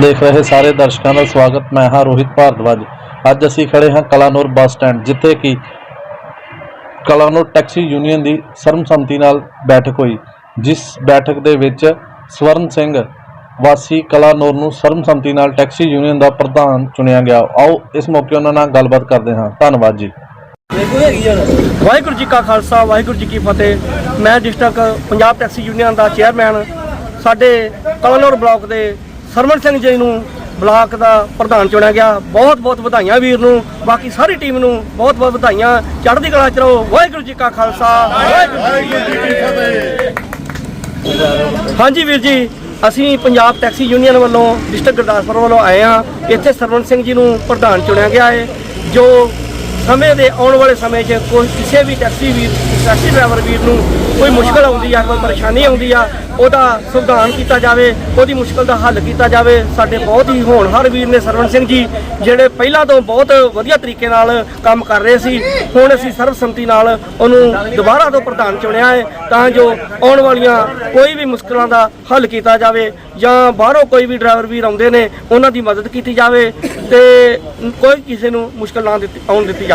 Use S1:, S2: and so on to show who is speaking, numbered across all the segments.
S1: ਦੇਖ ਰਹੇ ਸਾਰੇ ਦਰਸ਼ਕਾਂ ਦਾ ਸਵਾਗਤ। ਮੈਂ ਹਾਂ ਰੋਹਿਤ ਭਾਰਦਵਾਜ। ਅੱਜ ਅਸੀਂ ਖੜੇ ਹਾਂ ਕਲਾਨੌਰ ਬੱਸ ਸਟੈਂਡ, ਜਿੱਥੇ ਕਿ ਕਲਾਨੌਰ ਟੈਕਸੀ ਯੂਨੀਅਨ ਦੀ ਸਰਮਸੰਮਤੀ ਨਾਲ ਬੈਠਕ ਹੋਈ, ਜਿਸ ਬੈਠਕ ਦੇ ਵਿੱਚ ਸਵਰਨ ਸਿੰਘ ਵਾਸੀ ਕਲਾਨੌਰ ਨੂੰ ਸਰਬਸੰਮਤੀ ਨਾਲ ਟੈਕਸੀ ਯੂਨੀਅਨ ਦਾ ਪ੍ਰਧਾਨ ਚੁਣਿਆ ਗਿਆ। ਆਓ, ਇਸ ਮੌਕੇ ਉਹਨਾਂ ਨਾਲ ਗੱਲਬਾਤ ਕਰਦੇ ਹਾਂ। ਧੰਨਵਾਦ ਜੀ।
S2: ਵਾਹਿਗੁਰੂ ਜੀ ਕਾ ਖਾਲਸਾ, ਵਾਹਿਗੁਰੂ ਜੀ ਕੀ ਫਤਿਹ। ਮੈਂ ਡਿਸਟ੍ਰਿਕਟ ਪੰਜਾਬ ਟੈਕਸੀ ਯੂਨੀਅਨ ਦਾ ਚੇਅਰਮੈਨ। ਸਾਡੇ ਕਲਾਨੌਰ ਬਲਾਕ ਦੇ ਸਰਵਣ ਸਿੰਘ ਜੀ ਨੂੰ ਬਲਾਕ ਦਾ ਪ੍ਰਧਾਨ ਚੁਣਿਆ ਗਿਆ। ਬਹੁਤ ਬਹੁਤ ਵਧਾਈਆਂ ਵੀਰ ਨੂੰ। ਬਾਕੀ ਸਾਰੀ ਟੀਮ ਨੂੰ ਬਹੁਤ ਬਹੁਤ ਵਧਾਈਆਂ। ਚੜ੍ਹਦੀ ਕਲਾ ਚ ਰਹੋ। ਵਾਹਿਗੁਰੂ ਜੀ ਕਾ ਖਾਲਸਾ। ਵਾਹਿਗੁਰੂ ਜੀ ਕੀ ਫਤਿਹ ਹਾਂਜੀ ਵੀਰ ਜੀ, ਅਸੀਂ ਪੰਜਾਬ ਟੈਕਸੀ ਯੂਨੀਅਨ ਵੱਲੋਂ, ਡਿਸਟ੍ਰਿਕਟ ਗੁਰਦਾਸਪੁਰ ਵੱਲੋਂ ਆਏ ਹਾਂ। ਇੱਥੇ ਸਰਵਣ ਸਿੰਘ ਜੀ ਨੂੰ ਪ੍ਰਧਾਨ ਚੁਣਿਆ ਗਿਆ ਹੈ ਜੋ ਸਮੇਂ ਦੇ ਆਉਣ ਵਾਲੇ ਸਮੇਂ 'ਚ ਕੋਈ ਕਿਸੇ ਵੀ ਟੈਕਸੀ ਵੀਰ, ਟੈਕਸੀ ਡਰਾਈਵਰ ਵੀਰ ਨੂੰ ਕੋਈ ਮੁਸ਼ਕਲ ਆਉਂਦੀ ਆ, ਕੋਈ ਪਰੇਸ਼ਾਨੀ ਆਉਂਦੀ ਆ, ਉਹਦਾ ਸੁਧਾਰ ਕੀਤਾ ਜਾਵੇ, ਉਹਦੀ ਮੁਸ਼ਕਲ ਦਾ ਹੱਲ ਕੀਤਾ ਜਾਵੇ। ਸਾਡੇ ਬਹੁਤ ਹੀ ਹੋਣਹਾਰ ਵੀਰ ਨੇ ਸਰਵਣ ਸਿੰਘ ਜੀ, ਜਿਹੜੇ ਪਹਿਲਾਂ ਤੋਂ ਬਹੁਤ ਵਧੀਆ ਤਰੀਕੇ ਨਾਲ ਕੰਮ ਕਰ ਰਹੇ ਸੀ, ਹੁਣ ਅਸੀਂ ਸਰਬਸੰਮਤੀ ਨਾਲ ਉਹਨੂੰ ਦੁਬਾਰਾ ਤੋਂ ਪ੍ਰਧਾਨ ਚੁਣਿਆ ਹੈ, ਤਾਂ ਜੋ ਆਉਣ ਵਾਲੀਆਂ ਕੋਈ ਵੀ ਮੁਸ਼ਕਲਾਂ ਦਾ ਹੱਲ ਕੀਤਾ ਜਾਵੇ ਜਾਂ ਬਾਹਰੋਂ ਕੋਈ ਵੀ ਡਰਾਈਵਰ ਵੀਰ ਆਉਂਦੇ ਨੇ, ਉਹਨਾਂ ਦੀ ਮਦਦ ਕੀਤੀ ਜਾਵੇ ਤੇ ਕੋਈ ਕਿਸੇ ਨੂੰ ਮੁਸ਼ਕਲ ਨਾ ਦਿੱਤੀ, ਆਉਣ ਦਿੱਤੀ ਜਾਵੇ।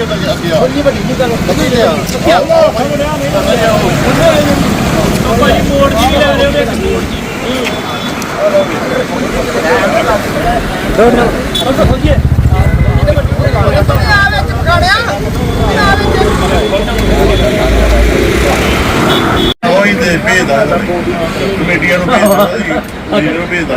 S3: ਜੀ ਅੱਗੇ ਆ ਬੜੀ ਵੱਡੀ ਗੱਲ ਲੱਗੀ ਆ ਕੋਈ ਤੇ ਭੇਜਦਾ ਕਮੇਟੀਆਂ ਨੂੰ ਭੇਜਦਾ ਜੀ ਇਹਨੂੰ ਭੇਜਦਾ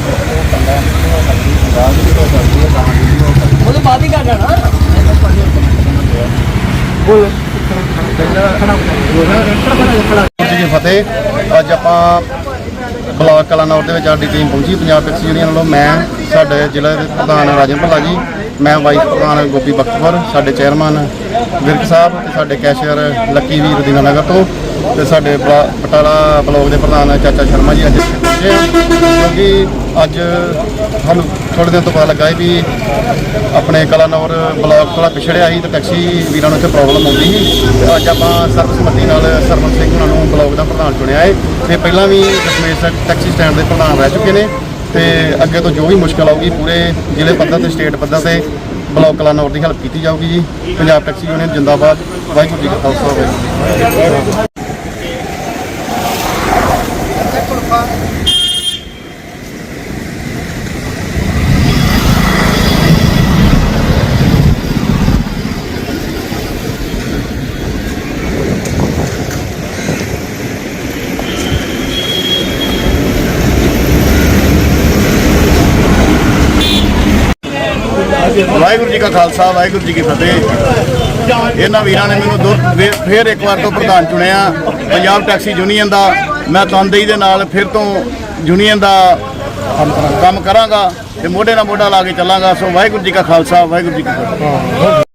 S3: ਅਸੀਂ ਤੋਂ ਤਾਂ 12 ਦਿਨਾਂ ਦੇ ਵਿੱਚ ਲਾ ਕਰਕੇ ਨਾ ਇੱਕ
S2: ਉਹਦੇ ਬਾਅਦ ਹੀ ਕਰ ਜਾਣਾ
S3: ਜੀ ਫਤਿਹ। ਅੱਜ ਆਪਾਂ ਬਲਾਕ ਕਲਾਨੌਰ ਦੇ ਵਿੱਚ ਸਾਡੀ ਟੀਮ ਪਹੁੰਚੀ। ਪੰਜਾਬ ਟੈਕਸੀ ਯੂਨੀਅਨ ਵੱਲੋਂ ਮੈਂ, ਸਾਡੇ ਜ਼ਿਲ੍ਹੇ ਦੇ ਪ੍ਰਧਾਨ ਰਾਜਨ ਭੱਲਾ ਜੀ, ਮੈਂ ਵਾਈਸ ਪ੍ਰਧਾਨ ਗੋਪੀ ਬਖਤਵਰ ਸਾਡੇ ਚੇਅਰਮੈਨ ਵਿਰਕ ਸਾਹਿਬ ਤੇ ਸਾਡੇ ਕੈਸ਼ੀਅਰ ਲੱਕੀ ਵੀਰ ਦੀਨਾ ਤੋਂ। ਤੇ ਸਾਡੇ ਬਲਾ- ਬਟਾਲਾ ਬਲਾਕ ਦੇ ਪ੍ਰਧਾਨ ਚਾਚਾ ਸ਼ਰਮਾ ਜੀ ਅੱਜ ਇੱਥੇ ਪਹੁੰਚੇ ਆ। ਕਿਉਂਕਿ ਅੱਜ ਸਾਨੂੰ ਥੋੜੇ ਦਿਨ ਤੋਂ ਪਤਾ ਲੱਗਾ ਸੀ ਵੀ ਆਪਣੇ ਕਲਾਨੌਰ ਬਲਾਕ ਥੋੜਾ ਪਿਛੜਿਆ ਸੀ ਤੇ ਟੈਕਸੀ ਵੀਰਾਂ ਨੂੰ ਇੱਥੇ ਪ੍ਰੋਬਲਮ ਆਉਂਦੀ ਸੀ। ਤੇ ਅੱਜ ਆਪਾਂ ਸਰਬਸੰਮਤੀ ਨਾਲ ਸਰਵਨ ਸਿੰਘ ਉਹਨਾਂ ਨੂੰ ਬਲਾਕ ਦਾ ਪ੍ਰਧਾਨ ਚੁਣਿਆ ਹੈ। ਤੇ ਪਹਿਲਾਂ ਵੀ ਦਸ਼ਮੇਸ਼ ਟੈਕਸੀ ਸਟੈਂਡ ਦੇ ਪ੍ਰਧਾਨ ਰਹਿ ਚੁੱਕੇ ਨੇ। ਤੇ ਅੱਗੇ ਤੋਂ ਜੋ ਵੀ ਮੁਸ਼ਕਲ ਆਊਗੀ ਪੂਰੇ ਜ਼ਿਲ੍ਹੇ ਪੱਧਰ ਤੇ, ਸਟੇਟ ਪੱਧਰ ਤੇ ਬਲਾਕ ਕਲਾਨੌਰ ਦੀ ਹੈਲਪ ਕੀਤੀ ਜਾਊਗੀ ਜੀ। ਪੰਜਾਬ ਟੈਕਸੀ ਯੂਨੀਅਨ ਜਿੰਦਾਬਾਦ। ਵਾਹਿਗੁਰੂ ਜੀ ਕਾ ਖਾਲਸਾ, ਵਾਹਿਗੁਰੂ ਜੀ ਵਾਹਿਗੁਰੂ ਜੀ ਕਾ ਖਾਲਸਾ, ਵਾਹਿਗੁਰੂ ਜੀ ਕੀ ਫਤਿਹ। ਇਹਨਾਂ ਵੀਰਾਂ ਨੇ ਮੈਨੂੰ ਦੁਰ- ਫਿਰ ਫੇਰ ਇੱਕ ਵਾਰ ਤੋਂ ਪ੍ਰਧਾਨ ਚੁਣਿਆ। ਪੰਜਾਬ ਟੈਕਸੀ ਯੂਨੀਅਨ ਦਾ ਮੈਂ ਤਨਦੇਹੀ ਦੇ ਨਾਲ ਫਿਰ ਤੋਂ ਯੂਨੀਅਨ ਦਾ ਕੰਮ ਕਰਾਂਗਾ ਤੇ ਮੋਢੇ ਨਾਲ ਮੋਢਾ ਲਾ ਕੇ ਚੱਲਾਂਗਾ। ਸੋ ਵਾਹਿਗੁਰੂ ਜੀ ਕਾ ਖਾਲਸਾ, ਵਾਹਿਗੁਰੂ ਜੀ ਕੀ ਫਤਿਹ।